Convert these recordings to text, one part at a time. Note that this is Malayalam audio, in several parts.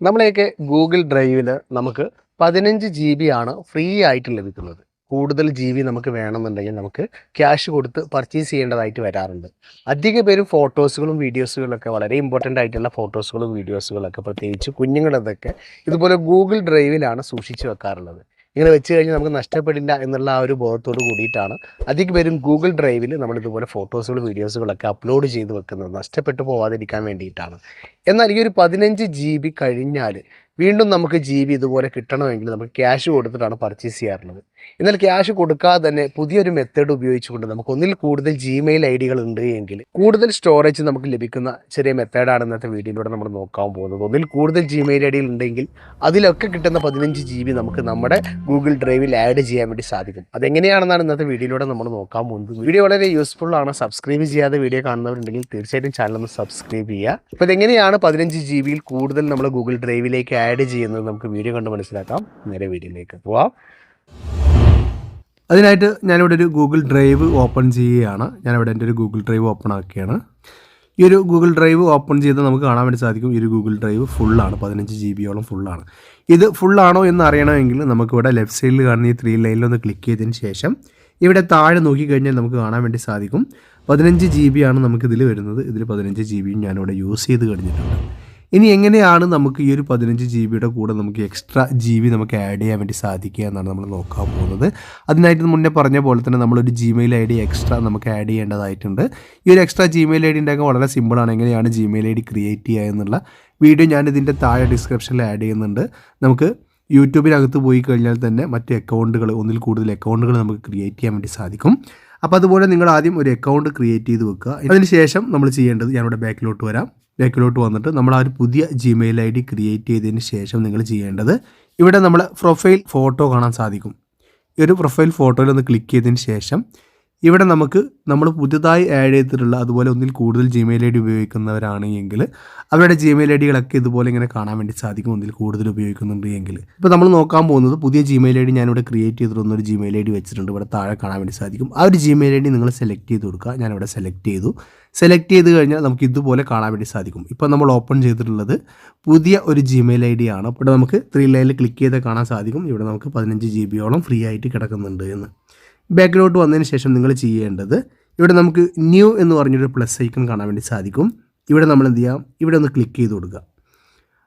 നമ്മളെയൊക്കെ ഗൂഗിൾ ഡ്രൈവിൽ നമുക്ക് പതിനഞ്ച് ജി ബി ആണ് ഫ്രീ ആയിട്ട് ലഭിക്കുന്നത്. കൂടുതൽ ജി ബി നമുക്ക് വേണമെന്നുണ്ടെങ്കിൽ നമുക്ക് ക്യാഷ് കൊടുത്ത് പർച്ചേസ് ചെയ്യേണ്ടതായിട്ട് വരാറുണ്ട്. അധിക പേരും ഫോട്ടോസുകളും വീഡിയോസുകളൊക്കെ വളരെ ഇമ്പോർട്ടന്റ് ആയിട്ടുള്ള ഫോട്ടോസുകളും വീഡിയോസുകളൊക്കെ പ്രത്യേകിച്ച് കുഞ്ഞുങ്ങളതൊക്കെ ഇതുപോലെ ഗൂഗിൾ ഡ്രൈവിലാണ് സൂക്ഷിച്ച് വെക്കാറുള്ളത്. ഇങ്ങനെ വെച്ച് കഴിഞ്ഞാൽ നമുക്ക് നഷ്ടപ്പെടില്ല എന്നുള്ള ആ ഒരു ബോധത്തോട് കൂടിയിട്ടാണ്. അധികം പേരും ഗൂഗിൾ ഡ്രൈവിൽ നമ്മൾ ഇതുപോലെ ഫോട്ടോസുകൾ വീഡിയോസുകളൊക്കെ അപ്ലോഡ് ചെയ്ത് വെക്കുന്നത്. നഷ്ടപ്പെട്ടു പോവാതിരിക്കാൻ വേണ്ടിയിട്ടാണ്. എന്നാൽ ഈ ഒരു പതിനഞ്ച് ജി ബി കഴിഞ്ഞാൽ വീണ്ടും നമുക്ക് ജി ബി ഇതുപോലെ കിട്ടണമെങ്കിൽ നമുക്ക് ക്യാഷ് കൊടുത്തിട്ടാണ് പർച്ചേസ് ചെയ്യാറുള്ളത്. എന്നാൽ ക്യാഷ് കൊടുക്കാതെ തന്നെ പുതിയൊരു മെത്തേഡ് ഉപയോഗിച്ചുകൊണ്ട് നമുക്ക് ഒന്നിൽ കൂടുതൽ ജിമെയിൽ ഐ ഡികൾ ഉണ്ട് എങ്കിൽ കൂടുതൽ സ്റ്റോറേജ് നമുക്ക് ലഭിക്കുന്ന ചെറിയ മെത്തേഡാണ് ഇന്നത്തെ വീഡിയോയിലൂടെ നമ്മൾ നോക്കാൻ പോകുന്നത്. ഒന്നിൽ കൂടുതൽ ജിമെയിൽ ഐ ഡികൾ ഉണ്ടെങ്കിൽ അതിലൊക്കെ കിട്ടുന്ന പതിനഞ്ച് ജി ബി നമുക്ക് നമ്മുടെ ഗൂഗിൾ ഡ്രൈവിൽ ആഡ് ചെയ്യാൻ വേണ്ടി സാധിക്കും. അതെങ്ങനെയാണെന്നാണ് ഇന്നത്തെ വീഡിയോയിലൂടെ നമ്മൾ നോക്കാൻ പോകുന്നത്. വീഡിയോ വളരെ യൂസ്ഫുൾ ആണ്. സബ്സ്ക്രൈബ് ചെയ്യാതെ വീഡിയോ കാണുന്നവരുണ്ടെങ്കിൽ തീർച്ചയായിട്ടും ചാനൽ ഒന്ന് സബ്സ്ക്രൈബ് ചെയ്യുക. അപ്പോൾ ഇതെങ്ങനെയാണ് പതിനഞ്ച് ജി ബിയിൽ കൂടുതൽ നമ്മൾ ഗൂഗിൾ ഡ്രൈവിലേക്ക് ചെയ്യുന്നത് നമുക്ക് വീഡിയോ കണ്ട് മനസ്സിലാക്കാം. നേരെ വീഡിയോയിലേക്ക് പോവാം. അതിനായിട്ട് ഞാനിവിടെ ഒരു ഗൂഗിൾ ഡ്രൈവ് ഓപ്പൺ ചെയ്യുകയാണ്. ഞാനിവിടെ എന്റെ ഒരു ഗൂഗിൾ ഡ്രൈവ് ഓപ്പൺ ആക്കുകയാണ്. ഈ ഒരു ഗൂഗിൾ ഡ്രൈവ് ഓപ്പൺ ചെയ്ത് നമുക്ക് കാണാൻ വേണ്ടി സാധിക്കും ഈ ഒരു ഗൂഗിൾ ഡ്രൈവ് ഫുള്ളാണ് പതിനഞ്ച് ജി ബിയോളം ഫുള്ളാണ് ഇത് ഫുള്ളാണോ എന്ന് അറിയണമെങ്കിൽ നമുക്കിവിടെ ലെഫ്റ്റ് സൈഡിൽ കാണുന്ന ഈ ത്രീ ലൈനിൽ ഒന്ന് ക്ലിക്ക് ചെയ്തതിന് ശേഷം ഇവിടെ താഴെ നോക്കിക്കഴിഞ്ഞാൽ നമുക്ക് കാണാൻ വേണ്ടി സാധിക്കും. പതിനഞ്ച് ജി ബി ആണ് നമുക്കിതിൽ വരുന്നത്. ഇതിൽ പതിനഞ്ച് ജി ബിയും ഞാനിവിടെ യൂസ് ചെയ്ത് കഴിഞ്ഞിട്ടുണ്ട്. ഇനി എങ്ങനെയാണ് നമുക്ക് ഈ ഒരു പതിനഞ്ച് ജി ബിയുടെ കൂടെ നമുക്ക് എക്സ്ട്രാ ജി ബി നമുക്ക് ആഡ് ചെയ്യാൻ വേണ്ടി സാധിക്കുക എന്നാണ് നമ്മൾ നോക്കാൻ പോകുന്നത്. അതിനായിട്ട് മുന്നേ പറഞ്ഞ പോലെ തന്നെ നമ്മളൊരു ജിമെയിൽ ഐ ഡി എക്സ്ട്രാ നമുക്ക് ആഡ് ചെയ്യേണ്ടതായിട്ടുണ്ട്. ഈ ഒരു എക്സ്ട്രാ ജിമെയിൽ ഐ ഡി ഉണ്ടാക്കാൻ വളരെ സിമ്പിളാണ് എങ്ങനെയാണ് ജിമെയിൽ ഐ ഡി ക്രിയേറ്റ് ചെയ്യുക എന്നുള്ള വീഡിയോ ഞാൻ ഇതിന്റെ താഴെ ഡിസ്ക്രിപ്ഷനിൽ ആഡ് ചെയ്യുന്നുണ്ട്. നമുക്ക് യൂട്യൂബിനകത്ത് പോയി കഴിഞ്ഞാൽ തന്നെ മറ്റ് അക്കൗണ്ടുകൾ ഒന്നിൽ കൂടുതൽ അക്കൗണ്ടുകൾ നമുക്ക് ക്രിയേറ്റ് ചെയ്യാൻ വേണ്ടി സാധിക്കും. അപ്പോൾ അതുപോലെ നിങ്ങൾ ആദ്യം ഒരു അക്കൗണ്ട് ക്രിയേറ്റ് ചെയ്ത് വെക്കുക. അതിനുശേഷം നമ്മൾ ചെയ്യേണ്ടത് ഞാനിവിടെ ബാക്കിലോട്ട് വരാം. ബാക്കിലോട്ട് വന്നിട്ട് നമ്മൾ ആ ഒരു പുതിയ ജിമെയിൽ ഐ ഡി ക്രിയേറ്റ് ചെയ്തതിന് ശേഷം നിങ്ങൾ ചെയ്യേണ്ടത് ഇവിടെ നമ്മൾ പ്രൊഫൈൽ ഫോട്ടോ കാണാൻ സാധിക്കും. ഈ ഒരു പ്രൊഫൈൽ ഫോട്ടോയിൽ ഒന്ന് ക്ലിക്ക് ചെയ്തതിന് ശേഷം ഇവിടെ നമുക്ക് നമ്മൾ പുതുതായി ആഡ് ചെയ്തിട്ടുള്ള അതുപോലെ ഒന്നിൽ കൂടുതൽ ജിമെയിൽ ഐ ഡി ഉപയോഗിക്കുന്നവരാണ് എങ്കിൽ അവരുടെ ജിമെയിൽ ഐ ഡികളൊക്കെ ഇതുപോലെ ഇങ്ങനെ കാണാൻ വേണ്ടി സാധിക്കും ഒന്നിൽ കൂടുതൽ ഉപയോഗിക്കുന്നുണ്ട് എങ്കിൽ. ഇപ്പോൾ നമ്മൾ നോക്കാൻ പോകുന്നത് പുതിയ ജിമെയിൽ ഐ ഡി ഞാനിവിടെ ക്രിയേറ്റ് ചെയ്തിരുന്ന ഒരു ജിമെയിൽ ഐ ഡി വെച്ചിട്ടുണ്ട്. ഇവിടെ താഴെ കാണാൻ വേണ്ടി സാധിക്കും. ആ ഒരു ജിമെയിൽ ഐ ഡി നിങ്ങൾ സെലക്ട് ചെയ്ത് കൊടുക്കുക. ഞാനിവിടെ സെലക്ട് ചെയ്തു. സെലക്ട് ചെയ്ത് കഴിഞ്ഞാൽ നമുക്ക് ഇതുപോലെ കാണാൻ വേണ്ടി സാധിക്കും. ഇപ്പോൾ നമ്മൾ ഓപ്പൺ ചെയ്തിട്ടുള്ളത് പുതിയ ഒരു ജിമെയിൽ ഐ ഡി ആണ്. ഇവിടെ നമുക്ക് ത്രീ ലൈനിൽ ക്ലിക്ക് ചെയ്താൽ കാണാൻ സാധിക്കും. ഇവിടെ നമുക്ക് പതിനഞ്ച് ജി ബിയോളം ഫ്രീ ആയിട്ട് കിടക്കുന്നുണ്ട് എന്ന്. ബാക്കിലോട്ട് വന്നതിന് ശേഷം നിങ്ങൾ ചെയ്യേണ്ടത് ഇവിടെ നമുക്ക് ന്യൂ എന്ന് പറഞ്ഞൊരു പ്ലസ് ഐക്കൺ കാണാൻ വേണ്ടി സാധിക്കും. ഇവിടെ നമ്മൾ എന്ത് ചെയ്യാം? ഇവിടെ ഒന്ന് ക്ലിക്ക് ചെയ്ത് കൊടുക്കുക.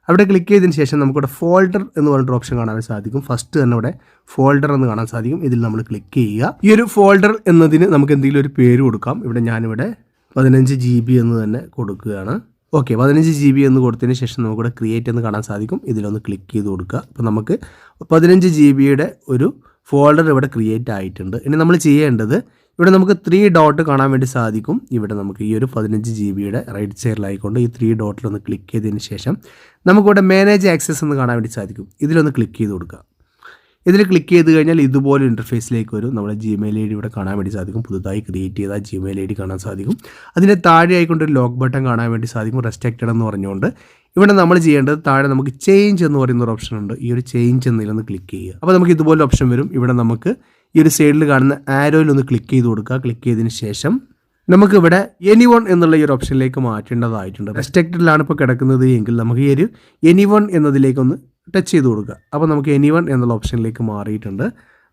അവിടെ ക്ലിക്ക് ചെയ്തതിന് ശേഷം നമുക്കിവിടെ ഫോൾഡർ എന്ന് പറഞ്ഞിട്ട് ഓപ്ഷൻ കാണാൻ സാധിക്കും. ഫസ്റ്റ് തന്നെ ഇവിടെ ഫോൾഡർ എന്ന് കാണാൻ സാധിക്കും. ഇതിൽ നമ്മൾ ക്ലിക്ക് ചെയ്യുക. ഈ ഒരു ഫോൾഡർ എന്നതിന് നമുക്ക് എന്തെങ്കിലും ഒരു പേര് കൊടുക്കാം. ഇവിടെ ഞാനിവിടെ പതിനഞ്ച് ജി ബി എന്ന് തന്നെ കൊടുക്കുകയാണ്. ഓക്കെ പതിനഞ്ച് ജി ബി എന്ന് കൊടുത്തതിന് ശേഷം നമുക്കിവിടെ ക്രിയേറ്റ് എന്ന് കാണാൻ സാധിക്കും. ഇതിലൊന്ന് ക്ലിക്ക് ചെയ്ത് കൊടുക്കുക. അപ്പോൾ നമുക്ക് പതിനഞ്ച് ജി ബിയുടെ ഒരു ഫോൾഡർ ഇവിടെ ക്രിയേറ്റ് ആയിട്ടുണ്ട്. ഇനി നമ്മൾ ചെയ്യേണ്ടത് ഇവിടെ നമുക്ക് ത്രീ ഡോട്ട് കാണാൻ വേണ്ടി സാധിക്കും. ഇവിടെ നമുക്ക് ഈ ഒരു പതിനഞ്ച് ജി ബിയുടെ റൈറ്റ് സൈഡിലായിക്കൊണ്ട് ഈ ത്രീ ഡോട്ടിലൊന്ന് ക്ലിക്ക് ചെയ്തതിന് ശേഷം നമുക്കിവിടെ മാനേജ് ആക്സസ് എന്ന് കാണാൻ വേണ്ടി സാധിക്കും. ഇതിലൊന്ന് ക്ലിക്ക് ചെയ്ത് കൊടുക്കുക. ഇതിൽ ക്ലിക്ക് ചെയ്ത് കഴിഞ്ഞാൽ ഇതുപോലെ ഇന്റർഫേസിലേക്ക് വരും. നമ്മുടെ ജിമെയിൽ ഐ ഡി ഇവിടെ കാണാൻ വേണ്ടി സാധിക്കും. പുതുതായി ക്രിയേറ്റ് ചെയ്ത ജിമെയിൽ ഐ ഡി കാണാൻ സാധിക്കും. അതിന്റെ താഴെ ആയിക്കൊണ്ട് ഒരു ലോക്ക് ബട്ടൺ കാണാൻ വേണ്ടി സാധിക്കും. റെസ്ട്രിക്റ്റഡ് എന്ന് പറഞ്ഞുകൊണ്ട് ഇവിടെ നമ്മൾ ചെയ്യേണ്ടത് താഴെ നമുക്ക് ചേഞ്ച് എന്ന് പറയുന്ന ഒരു ഓപ്ഷൻ ഉണ്ട്. ഈ ഒരു ചേഞ്ച് എന്നതിലൊന്ന് ക്ലിക്ക് ചെയ്യുക. അപ്പോൾ നമുക്ക് ഇതുപോലെ ഓപ്ഷൻ വരും. ഇവിടെ നമുക്ക് ഈ ഒരു സൈഡിൽ കാണുന്ന ആരോയിൽ ഒന്ന് ക്ലിക്ക് ചെയ്ത് കൊടുക്കുക. ക്ലിക്ക് ചെയ്തതിന് ശേഷം നമുക്കിവിടെ എനി വൺ എന്നുള്ള ഈ ഒരു ഓപ്ഷനിലേക്ക് മാറ്റേണ്ടതായിട്ടുണ്ട്. റെസ്ട്രിക്റ്റഡിലാണ് ഇപ്പോൾ കിടക്കുന്നത് എങ്കിൽ നമുക്ക് ഈ ഒരു എനി വൺ എന്നതിലേക്കൊന്ന് ടച്ച് ചെയ്ത് കൊടുക്കുക. അപ്പോൾ നമുക്ക് എനി വൺ എന്നുള്ള ഓപ്ഷനിലേക്ക് മാറിയിട്ടുണ്ട്.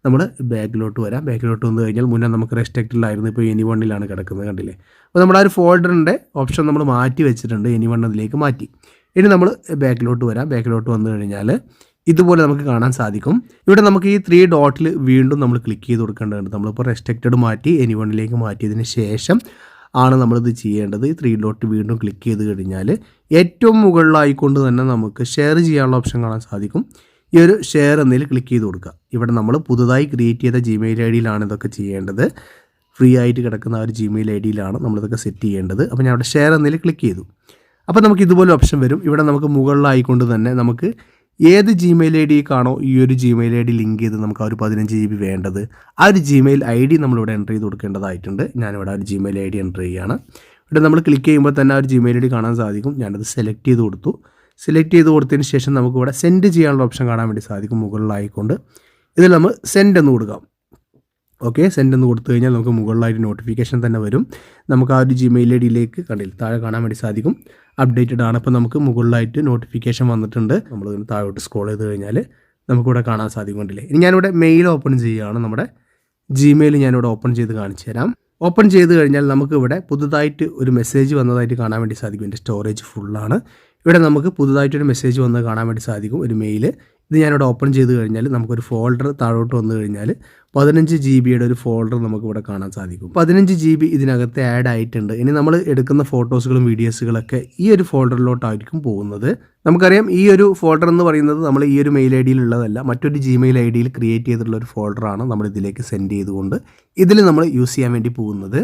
നമ്മൾ ബാക്കിലോട്ട് വരാം. ബാക്കിലോട്ട് വന്നു കഴിഞ്ഞാൽ മുന്നേ നമുക്ക് റെസ്ട്രിക്റ്റഡിലായിരുന്നു ഇപ്പോൾ എനി വണ്ണിലാണ് കിടക്കുന്നത് കണ്ടില്ലേ? അപ്പോൾ നമ്മൾ ആ ഒരു ഫോൾഡറിന്റെ ഓപ്ഷൻ നമ്മൾ മാറ്റി വെച്ചിട്ടുണ്ട്. എനി വൺ അതിലേക്ക് മാറ്റി. ഇനി നമ്മൾ ബാക്കിലോട്ട് വരാം. ബാക്കിലോട്ട് വന്നു കഴിഞ്ഞാൽ ഇതുപോലെ നമുക്ക് കാണാൻ സാധിക്കും. ഇവിടെ നമുക്ക് ഈ ത്രീ ഡോട്ടിൽ വീണ്ടും നമ്മൾ ക്ലിക്ക് ചെയ്ത് കൊടുക്കേണ്ടതുണ്ട്. നമ്മളിപ്പോൾ റെസ്ട്രിക്റ്റഡ് മാറ്റി എനി വണ്ണിലേക്ക് മാറ്റിയതിന് ശേഷം ആണ് നമ്മളിത് ചെയ്യേണ്ടത്. ഈ ത്രീ ഡോട്ട് വീണ്ടും ക്ലിക്ക് ചെയ്ത് കഴിഞ്ഞാൽ ഏറ്റവും മുകളിലായിക്കൊണ്ട് തന്നെ നമുക്ക് ഷെയർ ചെയ്യാനുള്ള ഓപ്ഷൻ കാണാൻ സാധിക്കും. ഈ ഒരു ഷെയർ എന്നതിൽ ക്ലിക്ക് ചെയ്ത് കൊടുക്കുക. ഇവിടെ നമ്മൾ പുതുതായി ക്രിയേറ്റ് ചെയ്ത ജിമെയിൽ ഐ ഡിയിലാണ് ഇതൊക്കെ ചെയ്യേണ്ടത്. ഫ്രീ ആയിട്ട് കിടക്കുന്ന ഒരു ജിമെയിൽ ഐ ഡിയിലാണ് നമ്മളിതൊക്കെ സെറ്റ് ചെയ്യേണ്ടത്. അപ്പോൾ ഞാൻ അവിടെ ഷെയർ എന്നതിൽ ക്ലിക്ക് ചെയ്തു. അപ്പോൾ നമുക്ക് ഇതുപോലെ ഓപ്ഷൻ വരും. ഇവിടെ നമുക്ക് മുകളിലായിക്കൊണ്ട് തന്നെ നമുക്ക് ഏത് ജിമെയിൽ ഐ കാണോ ഈ ഒരു ജിമെയിൽ ഐ ഡി ലിങ്ക് ചെയ്ത് നമുക്ക് ആ ഒരു പതിനഞ്ച് ജി ബി വേണ്ടത്. ആ ഒരു ജിമെയിൽ ഐ ഡി നമ്മളിവിടെ എന്റർ ചെയ്ത് കൊടുക്കേണ്ടതായിട്ടുണ്ട്. ഞാനിവിടെ ആ ഒരു ജിമെയിൽ ഐ ഡി എന്റർ ചെയ്യുകയാണ് ഇവിടെ നമ്മൾ ക്ലിക്ക് ചെയ്യുമ്പോൾ തന്നെ ആ ഒരു ജിമെയിൽ ഐ ഡി കാണാൻ സാധിക്കും. ഞാനത് സെലക്ട് ചെയ്ത് കൊടുത്തു. സെലക്ട് ചെയ്ത് കൊടുത്തതിന് ശേഷം നമുക്കിവിടെ സെൻഡ് ചെയ്യാനുള്ള ഓപ്ഷൻ കാണാൻ വേണ്ടി സാധിക്കും. മുകളിലായിക്കൊണ്ട്. ഇതിൽ നമ്മൾ സെൻഡ് എന്ന് കൊടുക്കാം. ഓക്കെ സെൻഡ് എന്ന് കൊടുത്തു കഴിഞ്ഞാൽ നമുക്ക് മുകളിലായിട്ട് നോട്ടിഫിക്കേഷൻ തന്നെ വരും. നമുക്ക് ആ ഒരു ജിമെയിൽ ഐ ഡിയിലേക്ക് കണ്ടില്ല താഴെ കാണാൻ വേണ്ടി സാധിക്കും. അപ്ഡേറ്റഡ് ആണ്. അപ്പോൾ നമുക്ക് മുകളിലായിട്ട് നോട്ടിഫിക്കേഷൻ വന്നിട്ടുണ്ട്. നമ്മൾ താഴോട്ട് സ്ക്രോൾ ചെയ്ത് കഴിഞ്ഞാൽ നമുക്കിവിടെ കാണാൻ സാധിക്കുന്നുണ്ടല്ലേ ഇനി ഞാനിവിടെ മെയിൽ ഓപ്പൺ ചെയ്യുകയാണ്. നമ്മുടെ ജിമെയിൽ ഞാനിവിടെ ഓപ്പൺ ചെയ്ത് കാണിച്ചു തരാം. ഓപ്പൺ ചെയ്ത് കഴിഞ്ഞാൽ നമുക്കിവിടെ പുതുതായിട്ട് ഒരു മെസ്സേജ് വന്നതായിട്ട് കാണാൻ വേണ്ടി സാധിക്കും. എന്റെ സ്റ്റോറേജ് ഫുള്ളാണ് ഇവിടെ നമുക്ക് പുതുതായിട്ടൊരു മെസ്സേജ് വന്ന് കാണാൻ വേണ്ടി സാധിക്കും. ഒരു മെയിൽ ഇത് ഞാനിവിടെ ഓപ്പൺ ചെയ്ത് കഴിഞ്ഞാൽ നമുക്കൊരു ഫോൾഡർ താഴോട്ട് വന്നു കഴിഞ്ഞാൽ പതിനഞ്ച് ജി ബിയുടെ ഒരു ഫോൾഡർ നമുക്ക് ഇവിടെ കാണാൻ സാധിക്കും. പതിനഞ്ച് ജി ബി ഇതിനകത്ത് ആഡ് ആയിട്ടുണ്ട്. ഇനി നമ്മൾ എടുക്കുന്ന ഫോട്ടോസുകളും വീഡിയോസുകളൊക്കെ ഈ ഒരു ഫോൾഡറിലോട്ടായിരിക്കും പോകുന്നത്. നമുക്കറിയാം ഈ ഒരു ഫോൾഡർ എന്ന് പറയുന്നത് നമ്മൾ ഈ ഒരു മെയിൽ ഐ ഡിയിലുള്ളതല്ല മറ്റൊരു ജിമെയിൽ ഐ ഡിയിൽ ക്രിയേറ്റ് ചെയ്തിട്ടുള്ള ഒരു ഫോൾഡറാണ് നമ്മൾ ഇതിലേക്ക് സെൻഡ് ചെയ്തുകൊണ്ട് ഇതിൽ നമ്മൾ യൂസ് ചെയ്യാൻ വേണ്ടി പോകുന്നത്.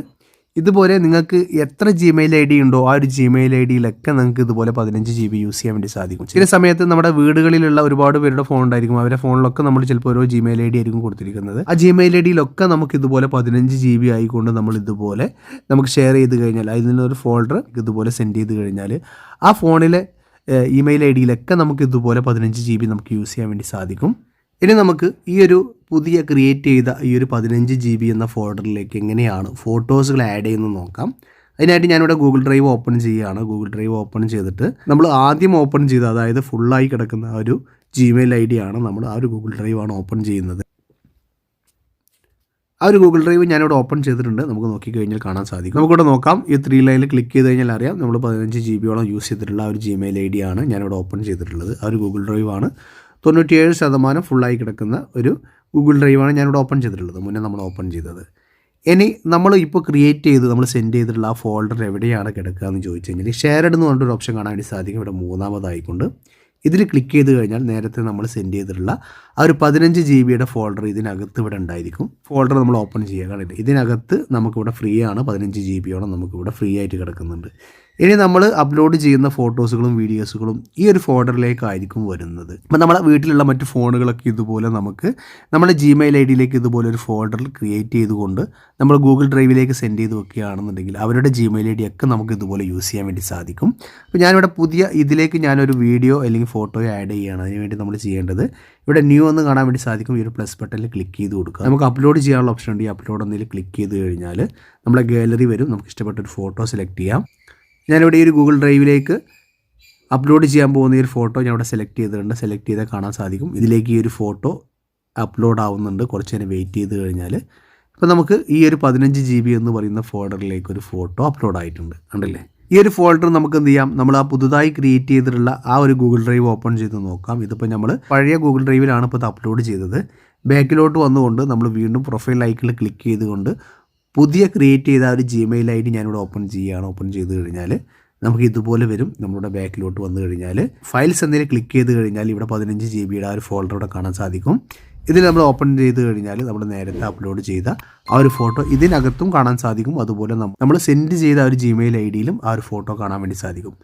ഇതുപോലെ നിങ്ങൾക്ക് എത്ര ജിമെയിൽ ഐ ഡി ഉണ്ടോ ആ ഒരു ജിമെയിൽ ഐ ഡിയിലൊക്കെ നിങ്ങൾക്ക് ഇതുപോലെ പതിനഞ്ച് ജി ബി യൂസ് ചെയ്യാൻ വേണ്ടി സാധിക്കും. ചില സമയത്ത് നമ്മുടെ വീടുകളിലുള്ള ഒരുപാട് പേരുടെ ഫോൺ ഉണ്ടായിരിക്കും. അവരുടെ ഫോണിലൊക്കെ നമ്മൾ ചിലപ്പോൾ ഓരോ ജിമെയിൽ ഐ ഡി ആയിരിക്കും കൊടുത്തിരിക്കുന്നത്. ആ ജിമെയിൽ ഐ ഡിയിലൊക്കെ നമുക്ക് ഇതുപോലെ പതിനഞ്ച് ജി ബി ആയിക്കൊണ്ട് നമ്മൾ ഇതുപോലെ നമുക്ക് ഷെയർ ചെയ്ത് കഴിഞ്ഞാൽ അതിൽ നിന്നൊരു ഫോൾഡർ ഇതുപോലെ സെൻഡ് ചെയ്ത് കഴിഞ്ഞാൽ ആ ഫോണിലെ ഇമെയിൽ ഐ ഡിയിലൊക്കെ നമുക്ക് ഇതുപോലെ പതിനഞ്ച് ജി ബി നമുക്ക് യൂസ് ചെയ്യാൻ വേണ്ടി സാധിക്കും. ഇനി നമുക്ക് ഈ ഒരു പുതിയ ക്രിയേറ്റ് ചെയ്ത ഈ ഒരു പതിനഞ്ച് ജി ബി എന്ന ഫോൾഡറിലേക്ക് എങ്ങനെയാണ് ഫോട്ടോസുകൾ ആഡ് ചെയ്യുന്നത് നോക്കാം. അതിനായിട്ട് ഞാനിവിടെ ഗൂഗിൾ ഡ്രൈവ് ഓപ്പൺ ചെയ്യുകയാണ്. ഗൂഗിൾ ഡ്രൈവ് ഓപ്പൺ ചെയ്തിട്ട് നമ്മൾ ആദ്യം ഓപ്പൺ ചെയ്ത അതായത് ഫുള്ളായി കിടക്കുന്ന ഒരു ജിമെയിൽ ഐ ഡി ആണ് നമ്മൾ ആ ഒരു ഗൂഗിൾ ഡ്രൈവ് ആണ് ഓപ്പൺ ചെയ്യുന്നത്. ആ ഒരു ഗൂഗിൾ ഡ്രൈവ് ഞാനിവിടെ ഓപ്പൺ ചെയ്തിട്ടുണ്ട്. നമുക്ക് നോക്കി കഴിഞ്ഞാൽ കാണാൻ സാധിക്കും. നമുക്കിവിടെ നോക്കാം. ഈ ത്രീ ലൈനിൽ ക്ലിക്ക് ചെയ്ത് കഴിഞ്ഞാൽ അറിയാം നമ്മൾ പതിനഞ്ച് ജി ബിയോളം യൂസ് ചെയ്തിട്ടുള്ള ആ ഒരു ജിമെയിൽ ഐ ഡി ആണ് ഞാനിവിടെ ഓപ്പൺ ചെയ്തിട്ടുള്ളത്. ആ ഒരു ഗൂഗിൾ ഡ്രൈവ് ആണ്. തൊണ്ണൂറ്റിയേഴ് ശതമാനം ഫുള്ളായി കിടക്കുന്ന ഒരു ഗൂഗിൾ ഡ്രൈവാണ് ഞാനിവിടെ ഓപ്പൺ ചെയ്തിട്ടുള്ളത്. മുന്നേ നമ്മൾ ഓപ്പൺ ചെയ്തത്. ഇനി നമ്മൾ ഇപ്പോൾ ക്രിയേറ്റ് ചെയ്ത് നമ്മൾ സെൻഡ് ചെയ്തിട്ടുള്ള ആ ഫോൾഡർ എവിടെയാണ് കിടക്കുക എന്ന് ചോദിച്ചു കഴിഞ്ഞാൽ ഷെയർഡ് എന്ന് പറഞ്ഞൊരു ഓപ്ഷൻ കാണാൻ വേണ്ടി സാധിക്കും. ഇവിടെ മൂന്നാമതായിക്കൊണ്ട് ഇതിൽ ക്ലിക്ക് ചെയ്ത് കഴിഞ്ഞാൽ നേരത്തെ നമ്മൾ സെൻഡ് ചെയ്തിട്ടുള്ള ആ ഒരു പതിനഞ്ച് ജി ബിയുടെ ഫോൾഡർ ഇതിനകത്ത് ഇവിടെ ഉണ്ടായിരിക്കും. ഫോൾഡർ നമ്മൾ ഓപ്പൺ ചെയ്യുക. കാണില്ല ഇതിനകത്ത് നമുക്കിവിടെ ഫ്രീ ആണ്. പതിനഞ്ച് ജി ബിയോളം നമുക്കിവിടെ ഫ്രീ ആയിട്ട് കിടക്കുന്നുണ്ട്. ഇനി നമ്മൾ അപ്ലോഡ് ചെയ്യുന്ന ഫോട്ടോസുകളും വീഡിയോസുകളും ഈ ഒരു ഫോൾഡറിലേക്കായിരിക്കും വരുന്നത്. അപ്പം നമ്മുടെ വീട്ടിലുള്ള മറ്റ് ഫോണുകളൊക്കെ ഇതുപോലെ നമുക്ക് നമ്മുടെ ജിമെയിൽ ഐ ഡിയിലേക്ക് ഇതുപോലെ ഒരു ഫോൾഡർ ക്രിയേറ്റ് ചെയ്തുകൊണ്ട് നമ്മൾ ഗൂഗിൾ ഡ്രൈവിലേക്ക് സെൻഡ് ചെയ്ത് വെക്കുകയാണെന്നുണ്ടെങ്കിൽ അവരുടെ ജിമെയിൽ ഐ ഡി ഒക്കെ നമുക്ക് ഇതുപോലെ യൂസ് ചെയ്യാൻ വേണ്ടി സാധിക്കും. അപ്പോൾ ഞാനിവിടെ പുതിയ ഇതിലേക്ക് ഞാനൊരു വീഡിയോ അല്ലെങ്കിൽ ഫോട്ടോയോ ആഡ് ചെയ്യുകയാണ്. അതിനുവേണ്ടി നമ്മൾ ചെയ്യേണ്ടത് ഇവിടെ ന്യൂ എന്ന് കാണാൻ വേണ്ടി സാധിക്കും. ഈ ഒരു പ്ലസ് ബട്ടണിൽ ക്ലിക്ക് ചെയ്ത് കൊടുക്കുക. നമുക്ക് അപ്ലോഡ് ചെയ്യാനുള്ള ഓപ്ഷൻ ഉണ്ട്. ഈ അപ്ലോഡ് എന്നതിൽ ക്ലിക്ക് ചെയ്ത് കഴിഞ്ഞാൽ നമ്മുടെ ഗാലറി വരും. നമുക്ക് ഇഷ്ടപ്പെട്ട ഒരു ഫോട്ടോ സെലക്ട് ചെയ്യാം. ഞാനിവിടെ ഈ ഒരു ഗൂഗിൾ ഡ്രൈവിലേക്ക് അപ്ലോഡ് ചെയ്യാൻ പോകുന്ന ഈ ഒരു ഫോട്ടോ ഞാൻ ഇവിടെ സെലക്ട് ചെയ്തിട്ടുണ്ട്. സെലക്ട് ചെയ്താൽ കാണാൻ സാധിക്കും. ഇതിലേക്ക് ഈ ഒരു ഫോട്ടോ അപ്ലോഡ് ആവുന്നുണ്ട്. കുറച്ച് നേരം വെയിറ്റ് ചെയ്ത് കഴിഞ്ഞാൽ. ഇപ്പോൾ നമുക്ക് ഈ ഒരു പതിനഞ്ച് ജി ബി എന്ന് പറയുന്ന ഫോൾഡറിലേക്ക് ഒരു ഫോട്ടോ അപ്ലോഡ് ആയിട്ടുണ്ട്. ഉണ്ടല്ലേ ഈ ഒരു ഫോൾഡർ നമുക്ക് എന്ത് ചെയ്യാം? നമ്മൾ ആ പുതുതായി ക്രിയേറ്റ് ചെയ്തിട്ടുള്ള ആ ഒരു ഗൂഗിൾ ഡ്രൈവ് ഓപ്പൺ ചെയ്ത് നോക്കാം. ഇതിപ്പോൾ നമ്മൾ പഴയ ഗൂഗിൾ ഡ്രൈവിലാണ് ഇപ്പോൾ ഇത് അപ്ലോഡ് ചെയ്തത്. ബാക്കിലോട്ട് വന്നുകൊണ്ട് നമ്മൾ വീണ്ടും പ്രൊഫൈൽ ലൈക്കിൽ ക്ലിക്ക് ചെയ്തുകൊണ്ട് പുതിയ ക്രിയേറ്റ് ചെയ്ത ഒരു ജിമെയിൽ ഐ ഡി ഞാനിവിടെ ഓപ്പൺ ചെയ്യുകയാണ്. ഓപ്പൺ ചെയ്ത് കഴിഞ്ഞാൽ നമുക്ക് ഇതുപോലെ വരും. നമ്മുടെ ബാക്കിലോട്ട് വന്നു കഴിഞ്ഞാൽ ഫയൽസ് എന്തെങ്കിലും ക്ലിക്ക് ചെയ്ത് കഴിഞ്ഞാൽ ഇവിടെ പതിനഞ്ച് ജി ബിയുടെ ആ ഒരു ഫോൾഡർ ഇവിടെ കാണാൻ സാധിക്കും. ഇതിൽ നമ്മൾ ഓപ്പൺ ചെയ്ത് കഴിഞ്ഞാൽ നമ്മൾ നേരത്തെ അപ്ലോഡ് ചെയ്ത ആ ഒരു ഫോട്ടോ ഇതിനകത്തും കാണാൻ സാധിക്കും. അതുപോലെ നമ്മൾ സെൻഡ് ചെയ്ത ആ ഒരു ജിമെയിൽ ഐ ഡിയിലും ആ ഒരു ഫോട്ടോ കാണാൻ വേണ്ടി സാധിക്കും.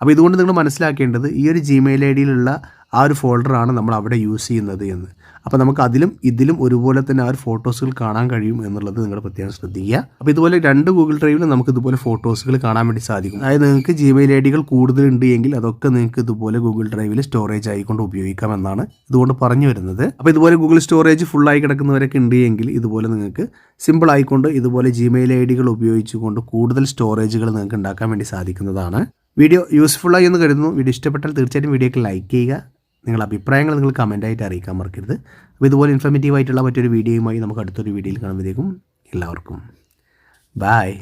അപ്പോൾ ഇതുകൊണ്ട് നിങ്ങൾ മനസ്സിലാക്കേണ്ടത് ഈ ഒരു ജിമെയിൽ ഐ ഡിയിലുള്ള ആ ഒരു ഫോൾഡറാണ് നമ്മൾ അവിടെ യൂസ് ചെയ്യുന്നത് എന്ന്. അപ്പോൾ നമുക്ക് അതിലും ഇതിലും ഒരുപോലെ തന്നെ ആ ഒരു ഫോട്ടോസുകൾ കാണാൻ കഴിയും എന്നുള്ളത് നിങ്ങൾ പ്രത്യേകം ശ്രദ്ധിക്കുക. അപ്പോൾ ഇതുപോലെ രണ്ട് ഗൂഗിൾ ഡ്രൈവിൽ നമുക്ക് ഇതുപോലെ ഫോട്ടോസുകൾ കാണാൻ വേണ്ടി സാധിക്കും. അതായത് നിങ്ങൾക്ക് ജിമെയിൽ ഐ ഡികൾ കൂടുതലുണ്ട് എങ്കിൽ അതൊക്കെ നിങ്ങൾക്ക് ഇതുപോലെ ഗൂഗിൾ ഡ്രൈവിൽ സ്റ്റോറേജ് ആയിക്കൊണ്ട് ഉപയോഗിക്കാം എന്നാണ് ഇതുകൊണ്ട് പറഞ്ഞു വരുന്നത്. അപ്പോൾ ഇതുപോലെ ഗൂഗിൾ സ്റ്റോറേജ് ഫുള്ളായി കിടക്കുന്നവരൊക്കെ ഉണ്ട് എങ്കിൽ ഇതുപോലെ നിങ്ങൾക്ക് സിമ്പിൾ ആയിക്കൊണ്ട് ഇതുപോലെ ജിമെയിൽ ഐ ഡികൾ ഉപയോഗിച്ചുകൊണ്ട് കൂടുതൽ സ്റ്റോറേജുകൾ നിങ്ങൾക്ക് ഉണ്ടാക്കാൻ വേണ്ടി സാധിക്കുന്നതാണ്. വീഡിയോ യൂസ്ഫുള്ളായി എന്ന് കരുതുന്നു. വീഡിയോ ഇഷ്ടപ്പെട്ടാൽ തീർച്ചയായിട്ടും വീഡിയോക്ക് ലൈക്ക് ചെയ്യുക. നിങ്ങളുടെ അഭിപ്രായങ്ങൾ നിങ്ങൾ കമന്റായിട്ട് അറിയിക്കാൻ മറക്കരുത്. അപ്പോൾ ഇതുപോലെ ഇൻഫർമേറ്റീവ് ആയിട്ടുള്ള മറ്റൊരു വീഡിയോയുമായി നമുക്ക് അടുത്തൊരു വീഡിയോയിൽ കാണുമ്പോഴേക്കും എല്ലാവർക്കും ബായ്